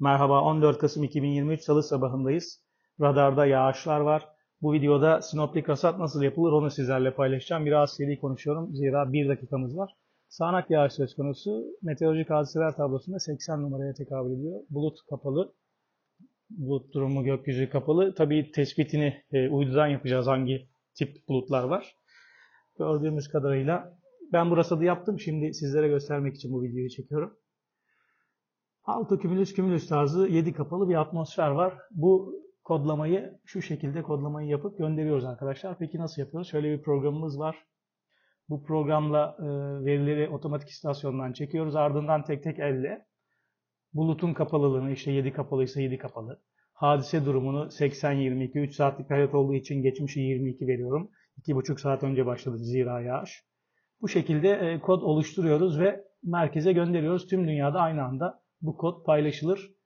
Merhaba 14 Kasım 2023 Salı sabahındayız. Radarda yağışlar var. Bu videoda sinoptik hasat nasıl yapılır onu sizlerle paylaşacağım. Biraz seri konuşuyorum zira bir dakikamız var. Sağanak yağış söz konusu. Meteorolojik hadiseler tablosunda 80 numaraya tekabül ediyor. Bulut kapalı. Bulut durumu gökyüzü kapalı. Tabii tespitini e, uydudan yapacağız hangi tip bulutlar var. Gördüğümüz kadarıyla ben bu rasadı yaptım. Şimdi sizlere göstermek için bu videoyu çekiyorum. Altı kümülüs kümülüs tarzı 7 kapalı bir atmosfer var. Bu kodlamayı şu şekilde kodlamayı yapıp gönderiyoruz arkadaşlar. Peki nasıl yapıyoruz? Şöyle bir programımız var. Bu programla e, verileri otomatik istasyondan çekiyoruz. Ardından tek tek elle bulutun kapalılığını işte 7 kapalıysa 7 kapalı. Hadise durumunu 80-22, 3 saatlik hayat olduğu için geçmişi 22 veriyorum. 2,5 saat önce başladı zira yağış. Bu şekilde e, kod oluşturuyoruz ve merkeze gönderiyoruz. Tüm dünyada aynı anda bu kod paylaşılır.